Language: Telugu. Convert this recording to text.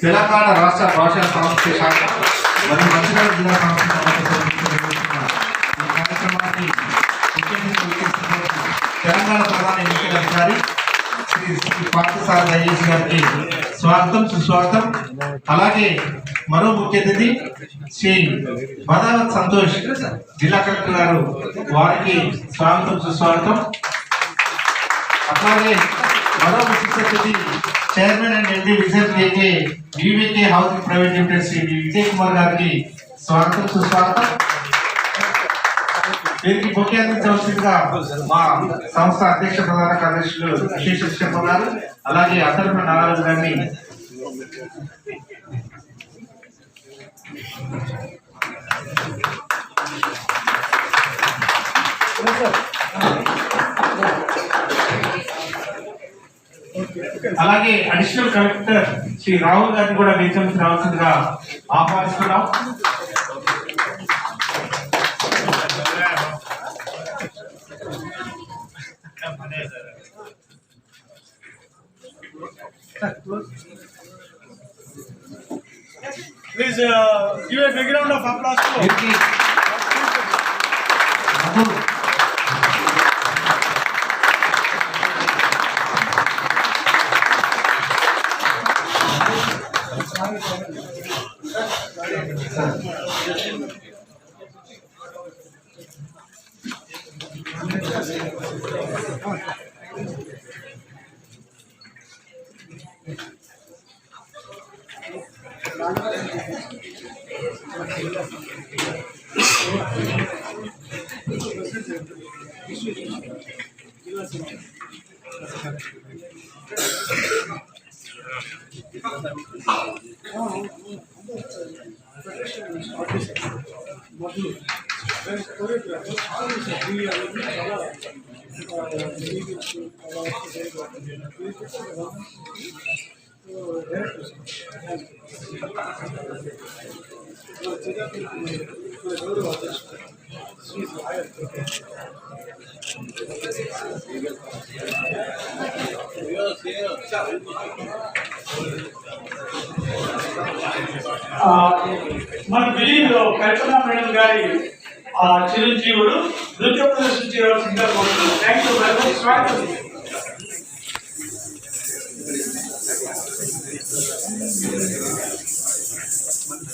తెలంగాణ రాష్ట్ర భాషా సాంస్కృతిక శాఖ మరియు మంచిర్యాల జిల్లా సాంస్కృతిక సంస్థ తెలంగాణ ప్రధాన ఎన్నికల అధికారి శ్రీ శ్రీ పార్థసారథి అయ్యేసి గారికి స్వాగతం సుస్వాగతం. అలాగే మరో ముఖ్య అతిథి శ్రీ భదావత్ సంతోష్ జిల్లా కలెక్టర్ గారు వారికి స్వాగతం సుస్వాగతం. అట్లాగే మరో విశిష్ట అతిథి chairman and MD Vijay AK VVK housing private limited Shri Vijay Kumar గారికి స్వాగతం సుస్వాగతం. దీనికి ముఖ్య అందించవలసిందిగా మా సంస్థ అధ్యక్ష ప్రధాన కార్యదర్శులు విశేష శర్మ గారు అలాగే అతర్మ నారాయణ గారిని అలాగే అడిషనల్ కలెక్టర్ శ్రీ రాహుల్ గారిని కూడా వేదికలకు రావాల్సిందిగా ఆహ్వానిస్తున్నాం. Please uh, give a big round of applause to వీరికి 啊！మన ఢిల్లీలో కల్పన మేడం గారి ఆ చిరంజీవుడు నృత్య ప్రదర్శన చేయవలసిందిగా కోరుతున్నాను థ్యాంక్ యూ వెరీ మచ్ స్వాగతం